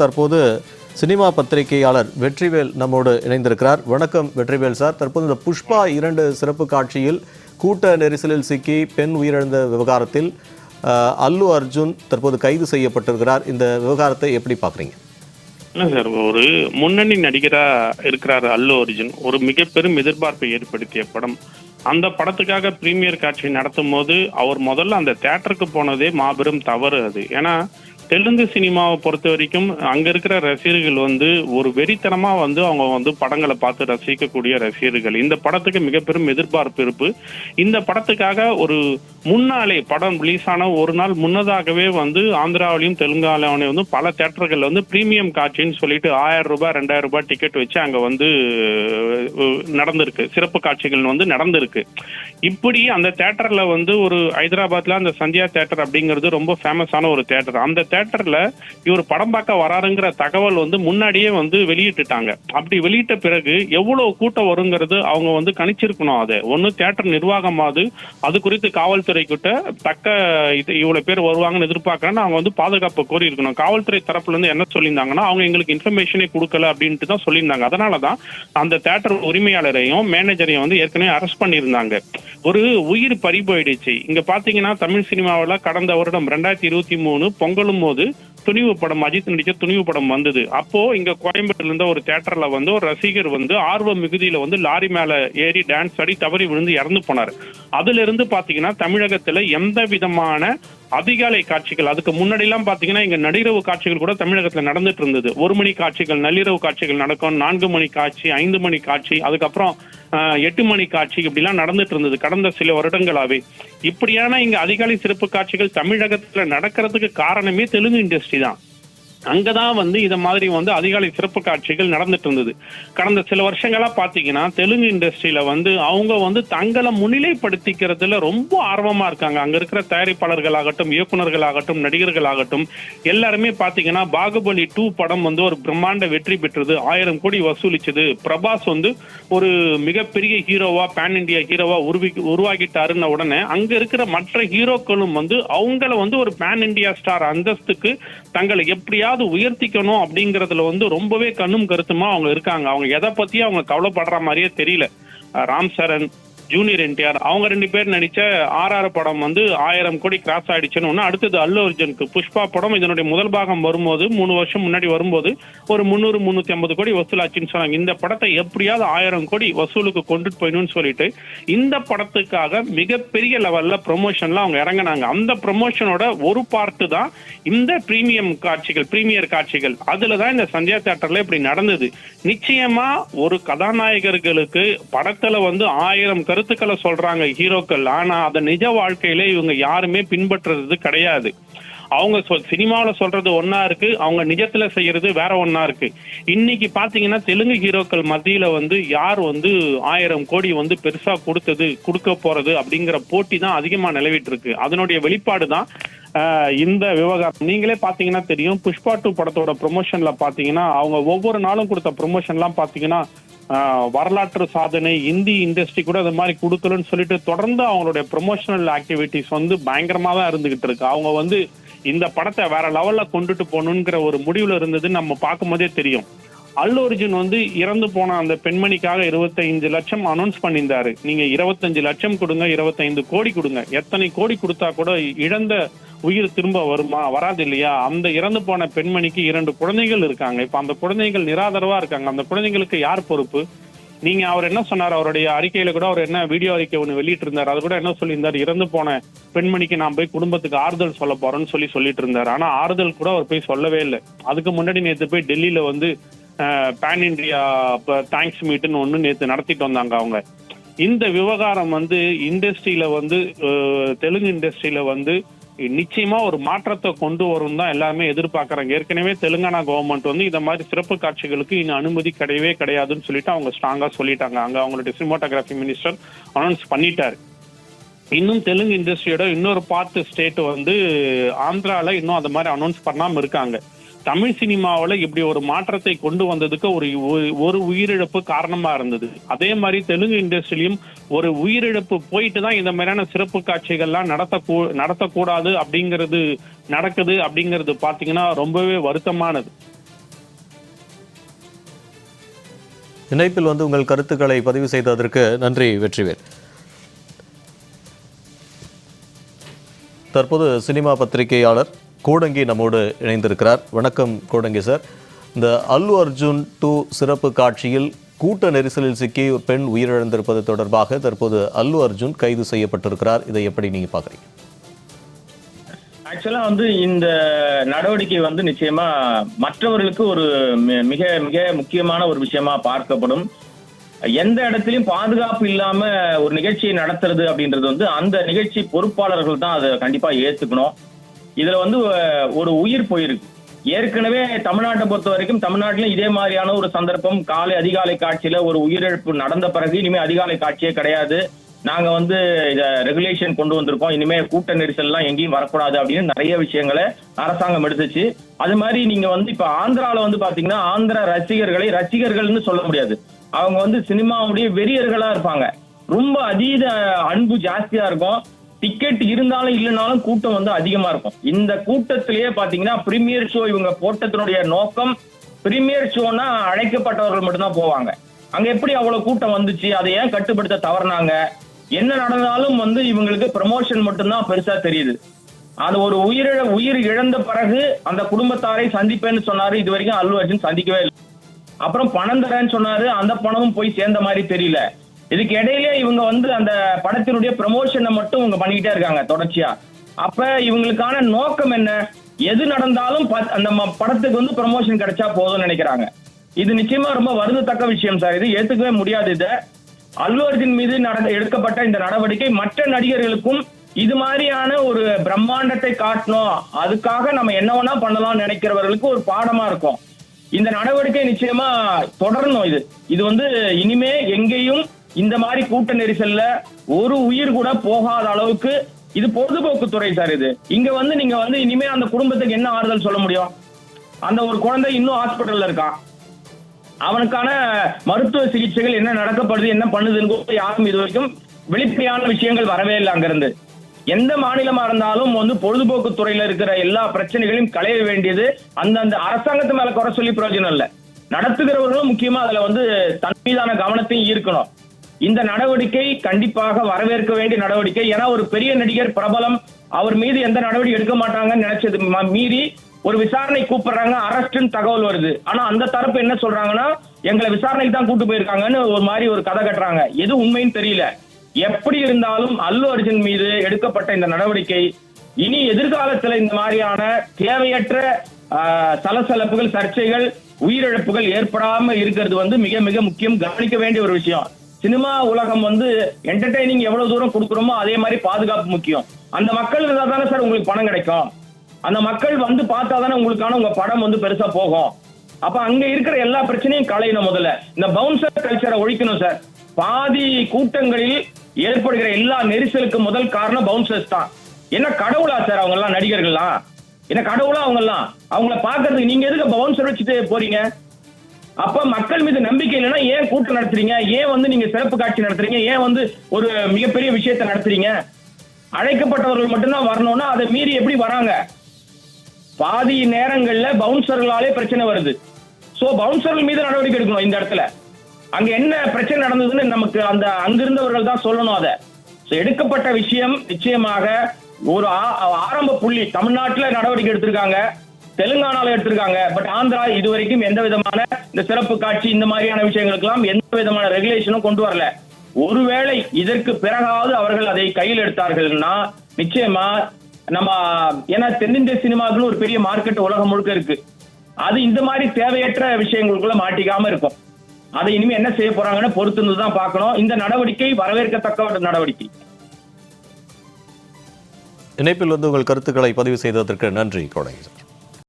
தற்போது சினிமா பத்திரிகையாளர் வெற்றிவேல் நம்மோடு இணைந்திருக்கிறார். வணக்கம் வெற்றிவேல் சார். தற்போது இந்த புஷ்பா இரண்டு சிறப்பு காட்சியில் கூட்ட நெரிசலில் சிக்கி பெண் உயிரிழந்த விவகாரத்தில் அல்லு அர்ஜுன் தற்போது கைது செய்யப்பட்டிருக்கிறார். இந்த விவகாரத்தை எப்படி பார்க்குறீங்க? என்ன சார் ஒரு முன்னணி நடிகராக இருக்கிறார் அல்லு அர்ஜுன். ஒரு மிக பெரும் எதிர்பார்ப்பை ஏற்படுத்திய படம். அந்த படத்துக்காக பிரீமியர் காட்சி நடத்தும் போது அவர் முதல்ல அந்த தேட்டருக்கு போனதே மாபெரும் தவறு அது. ஏன்னா தெலுங்கு சினிமாவை பொறுத்த வரைக்கும் அங்க இருக்கிற ரசிகர்கள் வந்து ஒரு வெறித்தனமா வந்து அவங்க வந்து படங்களை பார்த்து ரசிக்கக்கூடிய ரசிகர்கள். இந்த படத்துக்கு மிக பெரும் எதிர்பார்ப்பு இருப்பு. இந்த படத்துக்காக ஒரு முன்னாலே படம் ரிலீஸ் ஆன ஒரு நாள் முன்னதாகவே வந்து ஆந்திராவிலையும் தெலுங்கானாவிலையும் வந்து பல தேட்டர்கள் வந்து பிரீமியம் காட்சின்னு சொல்லிட்டு ஆயிரம் ரூபாய் ரெண்டாயிரம் ரூபாய் டிக்கெட் வச்சு அங்க வந்து நடந்திருக்கு. சிறப்பு காட்சிகள் வந்து நடந்திருக்கு. இப்படி அந்த தேட்டர்ல வந்து ஒரு ஹைதராபாத்ல அந்த சந்தியா தேட்டர் அப்படிங்கிறது ரொம்ப ஃபேமஸான ஒரு தேட்டர் அந்த தேட்டர்ல இவர் படம் பார்க்க வராருங்கிற தகவல் வந்து முன்னாடியே வந்து வெளியிட்டுட்டாங்க. அப்படி வெளியிட்ட பிறகு எவ்வளவு கூட்டம் வருங்கிறது அவங்க வந்து கணிச்சிருக்கணும் அதை. ஒன்னு தேட்டர் நிர்வாகமாவது அது குறித்து காவல்துறை கிட்ட தக்க இது இவ்வளவு பேர் வருவாங்கன்னு எதிர்பார்க்கறேன்னு அவங்க வந்து பாதுகாப்பு கோரி இருக்கணும் காவல்துறை தரப்புல இருந்து என்ன சொல்லியிருந்தாங்கன்னா அவங்க எங்களுக்கு இன்ஃபர்மேஷனே கொடுக்கல அப்படின்ட்டு தான் சொல்லியிருந்தாங்க. அதனாலதான் அந்த தேட்டர் உரிமையாளரையும் மேனேஜரையும் வந்து ஏற்கனவே அரெஸ்ட் பண்ணியிருந்தாங்க. ஒரு உயிர் பறி போயிடுச்சு இங்க பாத்தீங்கன்னா தமிழ் சினிமாவில் கடந்த வருடம் ரெண்டாயிரத்தி இருபத்தி மூணு பொங்கலும் போது துணிவு படம் அஜித் நடிச்ச துணிவு படம் வந்தது. அப்போ இங்க கோயம்பேடுல இருந்த ஒரு தேட்டர்ல வந்து ஒரு ரசிகர் வந்து ஆர்வ மிகுதியில வந்து லாரி மேல ஏறி டான்ஸ் ஆடி தவறி விழுந்து இறந்து போனார். அதுல இருந்து பாத்தீங்கன்னா தமிழகத்துல எந்த விதமான அதிகாலை காட்சிகள் அதுக்கு முன்னாடி எல்லாம் பாத்தீங்கன்னா இங்க நடிரவு காட்சிகள் கூட தமிழகத்துல நடந்துட்டு இருந்தது. ஒரு மணி காட்சிகள் நள்ளிரவு காட்சிகள் நடக்கும் நான்கு மணி காட்சி ஐந்து மணி காட்சி அதுக்கப்புறம் எட்டு மணி காட்சி இப்படிலாம் நடந்துட்டு இருந்தது கடந்த சில வருடங்களாவே. இப்படியான இங்க அதிகாலை சிறப்பு காட்சிகள் தமிழகத்துல நடக்கிறதுக்கு காரணமே தெலுங்கு இண்டஸ்ட்ரி தான். அங்கதான் வந்து இத மாதிரி வந்து அதிகாலை சிறப்பு காட்சிகள் நடந்துட்டு இருந்தது. கடந்த சில வருஷங்களா பாத்தீங்கன்னா தெலுங்கு இண்டஸ்ட்ரியில வந்து அவங்க வந்து தங்களை முன்னிலைப்படுத்திக்கிறதுல ரொம்ப ஆர்வமா இருக்காங்க. அங்க இருக்கிற தயாரிப்பாளர்களாகட்டும் இயக்குனர்களாகட்டும் நடிகர்களாகட்டும் எல்லாருமே பாத்தீங்கன்னா பாகுபலி டூ படம் வந்து ஒரு பிரம்மாண்ட வெற்றி பெற்றது ஆயிரம் கோடி வசூலிச்சது. பிரபாஸ் வந்து ஒரு மிகப்பெரிய ஹீரோவா பேன் இண்டியா ஹீரோவா உருவி உருவாகிட்டாருன்ன உடனே அங்க இருக்கிற மற்ற ஹீரோக்களும் வந்து அவங்கள வந்து ஒரு பேன் இண்டியா ஸ்டார் அந்தஸ்துக்கு தங்களை எப்படியா எப்படியாவது உயர்த்திக்கணும் அப்படிங்கறதுல வந்து ரொம்பவே கண்ணும் கருத்துமா அவங்க இருக்காங்க. அவங்க எதை பத்தியும் அவங்க கவலைப்படுற மாதிரியே தெரியல. Ram Charan junior NTR. அவங்க ரெண்டு பேர் நடிச்ச ஆர்ஆர் படம் வந்து ஆயிரம் கோடி கிராஸ் ஆயிடுச்சுன்னு ஒண்ணு. அடுத்தது அல்லு அர்ஜுனுக்கு புஷ்பா படம். இதனுடைய முதல் பாகம் வரும்போது மூணு வருஷம் முன்னாடி வரும்போது ஒரு முந்நூறு முந்நூத்தி ஐம்பது கோடி வசூலாச்சுன்னு சொன்னாங்க. இந்த படத்தை எப்படியாவது ஆயிரம் கோடி வசூலுக்கு கொண்டுட்டு போயணும்னு சொல்லிட்டு இந்த படத்துக்காக மிகப்பெரிய லெவல்ல ப்ரொமோஷன்ல அவங்க இறங்குனாங்க. அந்த ப்ரொமோஷனோட ஒரு பார்ட்டு தான் இந்த பிரீமியம் காட்சிகள் பிரீமியர் காட்சிகள். அதுல தான் இந்த சந்தியா தியேட்டர்ல இப்படி நடந்தது. நிச்சயமா ஒரு கதாநாயகர்களுக்கு படத்துல வந்து ஆயிரம் கருத்துக்களை சொல்றாங்க ஹீரோக்கள். ஆனா அதை நிஜ வாழ்க்கையில இவங்க யாருமே பின்பற்றுறது கிடையாது. அவங்க சொல் சினிமாவில் சொல்றது ஒன்னா இருக்கு அவங்க நிஜத்துல செய்யறது வேற ஒன்னா இருக்கு. இன்னைக்கு பாத்தீங்கன்னா தெலுங்கு ஹீரோக்கள் மத்தியில வந்து யார் வந்து ஆயிரம் கோடி வந்து பெருசா கொடுத்தது கொடுக்க போறது அப்படிங்கிற போட்டி தான் அதிகமா நிலவிட்டு இருக்கு அதனுடைய வெளிப்பாடு தான் இந்த விவகாரம். நீங்களே பாத்தீங்கன்னா தெரியும் புஷ்பா டூ படத்தோட ப்ரொமோஷன்ல பாத்தீங்கன்னா அவங்க ஒவ்வொரு நாளும் கொடுத்த ப்ரொமோஷன்லாம் பாத்தீங்கன்னா வரலாற்று சாதனை இந்தி இண்டஸ்ட்ரி கூட அது மாதிரி கொடுக்கலன்னு சொல்லிட்டு தொடர்ந்து அவங்களுடைய ப்ரொமோஷனல் ஆக்டிவிட்டிஸ் வந்து பயங்கரமாக தான் இருந்துகிட்டு இருக்கு. அவங்க வந்து இந்த படத்தை வேற லெவல்ல கொண்டுட்டு போகணுங்கிற ஒரு முடிவில் இருந்தது நம்ம பார்க்கும்போதே தெரியும். அல்லு அர்ஜுன் வந்து இறந்து போன அந்த பெண்மணிக்காக 25 லட்சம் அனௌன்ஸ் பண்ணியிருந்தாரு. நீங்க 25 லட்சம் கொடுங்க 25 கோடி கொடுங்க. எத்தனை கோடி கொடுத்தா கூட இழந்த உயிர் திரும்ப வருமா? வராது இல்லையா? அந்த இறந்து போன பெண்மணிக்கு இரண்டு குழந்தைகள் இருக்காங்க. இப்ப அந்த குழந்தைகள் நிராதரவா இருக்காங்க. அந்த குழந்தைங்களுக்கு யார் பொறுப்பு? நீங்க அவர் என்ன சொன்னார்? அவருடைய அறிக்கையில கூட அவர் என்ன வீடியோ அறிக்கை ஒன்று வெளியிட்டு இருந்தார் அது கூட என்ன சொல்லியிருந்தார்? இறந்து போன பெண்மணிக்கு நான் போய் குடும்பத்துக்கு ஆறுதல் சொல்ல போறேன்னு சொல்லி சொல்லிட்டு இருந்தார் ஆனா ஆறுதல் கூட அவர் போய் சொல்லவே இல்லை. அதுக்கு முன்னாடி நேத்து போய் டெல்லியில வந்து பேன் இண்டியா தேங்க்ஸ் மீட்டுன்னு ஒன்று நேத்து நடத்திட்டு வந்தாங்க அவங்க. இந்த விவகாரம் வந்து இண்டஸ்ட்ரியில வந்து தெலுங்கு இண்டஸ்ட்ரியில வந்து நிச்சயமா ஒரு மாற்றத்தை கொண்டு வரும் தான் எல்லாருமே எதிர்பார்க்கறாங்க. ஏற்கனவே தெலுங்கானா கவர்மெண்ட் வந்து இந்த மாதிரி சிறப்பு காட்சிகளுக்கு இன்னும் அனுமதி கிடையவே கிடையாதுன்னு சொல்லிட்டு அவங்க ஸ்ட்ராங்கா சொல்லிட்டாங்க. அங்க அவங்களுடைய சினிமாட்டோகிராஃபி மினிஸ்டர் அனௌன்ஸ் பண்ணிட்டாரு. இன்னும் தெலுங்கு இண்டஸ்ட்ரியோட இன்னொரு பார்த்து ஸ்டேட் வந்து ஆந்திரால இன்னும் அந்த மாதிரி அனௌன்ஸ் பண்ணாம இருக்காங்க. தமிழ் சினிமாவில் இப்படி ஒரு மாற்றத்தை கொண்டு வந்ததுக்கு ஒரு ஒரு உயிரிழப்பு காரணமா இருந்தது. அதே மாதிரி தெலுங்கு இண்டஸ்ட்ரியிலும் ஒரு உயிரிழப்பு போயிட்டு தான் இந்த மாதிரியான சிறப்பு காட்சிகள்லாம் நடத்தக்கூ நடத்தக்கூடாது அப்படிங்கிறது நடக்குது அப்படிங்கிறது பார்த்தீங்கன்னா ரொம்பவே வருத்தமானது. இணைப்பில் வந்து உங்கள் கருத்துக்களை பதிவு செய்ததற்கு நன்றி வெற்றிவேல். தற்போது சினிமா பத்திரிகையாளர் கோடங்கி நம்மோடு இணைந்திருக்கிறார். வணக்கம் கோடங்கி சார். இந்த அல்லு அர்ஜுன் டூ சிறப்பு காட்சியில் கூட்ட நெரிசலில் சிக்கி ஒரு பெண் உயிரிழந்திருப்பது தொடர்பாக தற்போது அல்லு அர்ஜுன் கைது செய்யப்பட்டிருக்கிறார். இதை எப்படி நீங்க பார்க்குறீங்க? ஆக்சுவலா வந்து இந்த நடவடிக்கை வந்து நிச்சயமா மற்றவர்களுக்கு ஒரு மிக மிக முக்கியமான ஒரு விஷயமா பார்க்கப்படும். எந்த இடத்துலயும் பாதுகாப்பு இல்லாம ஒரு நிகழ்ச்சியை நடத்துறது அப்படின்றது வந்து அந்த நிகழ்ச்சி பொறுப்பாளர்கள் தான் அதை கண்டிப்பா ஏத்துக்கணும். இதுல வந்து ஒரு உயிர் போயிருக்கு. ஏற்கனவே தமிழ்நாட்டை பொறுத்த வரைக்கும் தமிழ்நாட்டிலும் இதே மாதிரியான ஒரு சந்தர்ப்பம் காலை அதிகாலை காட்சியில ஒரு உயிரிழப்பு நடந்த பிறகு இனிமே அதிகாலை காட்சியே கிடையாது. நாங்க வந்து இத ரெகுலேஷன் கொண்டு வந்திருக்கோம். இனிமே கூட்ட நெரிசல் எல்லாம் எங்கேயும் வரக்கூடாது அப்படின்னு நிறைய விஷயங்களை அரசாங்கம் எடுத்துச்சு. அது மாதிரி நீங்க வந்து இப்ப ஆந்திரால வந்து பாத்தீங்கன்னா ஆந்திரா ரசிகர்களை ரசிகர்கள்னு சொல்ல முடியாது. அவங்க வந்து சினிமாவுடைய வெறியர்களா இருப்பாங்க. ரொம்ப அதீத அன்பு ஜாஸ்தியா இருக்கும். டிக்கெட் இருந்தாலும் இல்லைனாலும் கூட்டம் வந்து அதிகமா இருக்கும். இந்த கூட்டத்திலேயே பாத்தீங்கன்னா பிரீமியர் ஷோ இவங்க போட்டத்தினுடைய நோக்கம் பிரீமியர் ஷோனா அழைக்கப்பட்டவர்கள் மட்டும்தான் போவாங்க. அங்க எப்படி அவ்வளவு கூட்டம் வந்துச்சு அதை ஏன் கட்டுப்படுத்த தவறுனாங்க என்ன நடந்தாலும் வந்து இவங்களுக்கு ப்ரமோஷன் மட்டும்தான் பெருசா தெரியுது. அது ஒரு உயிரிழ உயிர் இழந்த பிறகு அந்த குடும்பத்தாரை சந்திப்பேன்னு சொன்னாரு இது வரைக்கும் அல்லு அர்ஜுன் சந்திக்கவே இல்லை. அப்புறம் பணம் தரேன்னு சொன்னாரு அந்த பணமும் போய் சேர்ந்த மாதிரி தெரியல. இதுக்கு இடையிலே இவங்க வந்து அந்த படத்தினுடைய ப்ரமோஷனை மட்டும் இவங்க பண்ணிக்கிட்டே இருக்காங்க தொடர்ச்சியா. அப்ப இவங்களுக்கான நோக்கம் என்ன? எது நடந்தாலும் ப- அந்த ம- படத்துக்கு வந்து ப்ரமோஷன் கிடைச்சா போதும்னு நினைக்கிறாங்க. இது நிச்சயமா ரொம்ப வருந்தத்தக்க விஷயம் சார். இது ஏத்துக்கவே முடியாது இதை. அல்லு அர்ஜுன் மீது நடந்த எடுக்கப்பட்ட இந்த நடவடிக்கை மற்ற நடிகர்களுக்கும் இது மாதிரியான ஒரு பிரம்மாண்டத்தை காட்டணும். அதுக்காக நம்ம என்ன வேணா பண்ணலாம்னு நினைக்கிறவர்களுக்கு ஒரு பாடமா இருக்கும். இந்த நடவடிக்கை நிச்சயமா தொடரணும் இது. இது வந்து இனிமே எங்கேயும் இந்த மாதிரி கூட்ட நெரிசல்ல ஒரு உயிர் கூட போகாத அளவுக்கு இது பொழுதுபோக்கு துறை சார் இது. இங்க வந்து நீங்க வந்து இனிமே அந்த குடும்பத்துக்கு என்ன ஆறுதல் சொல்ல முடியும்? அந்த ஒரு குழந்தை இன்னும் ஹாஸ்பிட்டல்ல இருக்கான். அவனுக்கான மருத்துவ சிகிச்சைகள் என்ன நடக்கப்படுது என்ன பண்ணுதுன்னு கூட யாரும் இது வரைக்கும் வெளிப்படையான விஷயங்கள் வரவே இல்லை அங்கிருந்து. எந்த மாநிலமா இருந்தாலும் வந்து பொழுதுபோக்கு துறையில இருக்கிற எல்லா பிரச்சனைகளையும் களைய வேண்டியது அந்தந்த அரசாங்கத்து மேல குறை சொல்லி பிரயோஜனம் இல்ல. நடத்துகிறவர்களும் முக்கியமா அதுல வந்து தன் மீதான கவனத்தையும் ஈர்க்கணும். இந்த நடவடிக்கை கண்டிப்பாக வரவேற்க வேண்டிய நடவடிக்கை. ஏன்னா ஒரு பெரிய நடிகர் பிரபலம் அவர் மீது எந்த நடவடிக்கை எடுக்க மாட்டாங்கன்னு நினைச்சது ம- மீறி ஒரு விசாரணை கூப்பிடுறாங்க. அரஸ்ட்னு தகவல் வருது. ஆனா அந்த தரப்பு என்ன சொல்றாங்கன்னா எங்களை விசாரணைக்கு தான் கூட்டு போயிருக்காங்கன்னு ஒரு மாதிரி ஒரு கதை கட்டுறாங்க. எது உண்மைன்னு தெரியல. எப்படி இருந்தாலும் அல்லு அர்ஜுன் மீது எடுக்கப்பட்ட இந்த நடவடிக்கை இனி எதிர்காலத்துல இந்த மாதிரியான தேவையற்ற சலசலப்புகள் சர்ச்சைகள் உயிரிழப்புகள் ஏற்படாம இருக்கிறது வந்து மிக மிக முக்கியம். கவனிக்க வேண்டிய ஒரு விஷயம். சினிமா உலகம் வந்து என்டர்டைனிங் எவ்வளவு தூரம் கொடுக்குறோமோ அதே மாதிரி பாதுகாப்பு முக்கியம். அந்த மக்கள் இருந்தா தானே சார் உங்களுக்கு பணம் கிடைக்கும். அந்த மக்கள் வந்து பார்த்தா தானே உங்களுக்கான உங்க படம் வந்து பெருசா போகும். அப்ப அங்க இருக்கிற எல்லா பிரச்சனையும் களையணும் முதல்ல. இந்த பவுன்சர் கல்ச்சரை ஒழிக்கணும் சார். பாதி கூட்டங்களில் ஏற்படுகிற எல்லா நெரிசலுக்கு முதல் காரணம் பவுன்சர்ஸ் தான். என்ன கடவுளா சார் அவங்க எல்லாம் நடிகர்கள்லாம்? என்ன கடவுளா அவங்க எல்லாம் அவங்கள பாக்குறதுக்கு நீங்க எதுக்கு பவுன்சர் வச்சுட்டு போறீங்க? அப்ப மக்கள் மீது நம்பிக்கை இல்லைன்னா ஏன் கூட்டம் நடத்துறீங்க? ஏன் வந்து நீங்க சிறப்பு காட்சி நடத்துறீங்க? ஏன் வந்து ஒரு மிகப்பெரிய விஷயத்தை நடத்துறீங்க? அழைக்கப்பட்டவர்கள் மட்டும்தான் வரணும்னா அதை மீறி எப்படி வராங்க? பாதி நேரங்கள்ல பவுன்சர்களாலே பிரச்சனை வருது. சோ பவுன்சர்கள் மீது நடவடிக்கை எடுக்கணும் இந்த இடத்துல. அங்க என்ன பிரச்சனை நடந்ததுன்னு நமக்கு அந்த அங்கிருந்தவர்கள் தான் சொல்லணும் அதை. எடுக்கப்பட்ட விஷயம் நிச்சயமாக ஒரு ஆ- ஆரம்ப புள்ளி தமிழ்நாட்டுல நடவடிக்கை எடுத்திருக்காங்க. தெலுங்கானால எடுத்திருக்காங்க. பட் ஆந்திரா இதுவரைக்கும் எந்த விதமான இந்த சிறப்பு காட்சி இந்த மாதிரியான விஷயங்களுக்கெல்லாம் எந்த விதமான ரெகுலேஷனும் கொண்டு வரல. ஒருவேளை இதற்கு பிறகாவது அவர்கள் அதை கையில் எடுத்தார்கள்னா நிச்சயமா நம்ம ஏன்னா தென்னிந்திய சினிமாக்கள் ஒரு பெரிய மார்க்கெட் உலகம் முழுக்க இருக்கு. அது இந்த மாதிரி தேவையற்ற விஷயங்களுக்குள்ள மாட்டிக்காம இருக்கும். அதை இனிமே என்ன செய்ய போறாங்கன்னு பொறுத்து தான் பார்க்கணும். இந்த நடவடிக்கை வரவேற்கத்தக்க ஒரு நடவடிக்கை. இணைப்பில் வந்து உங்கள் கருத்துக்களை பதிவு செய்ததற்கு நன்றி கோடை.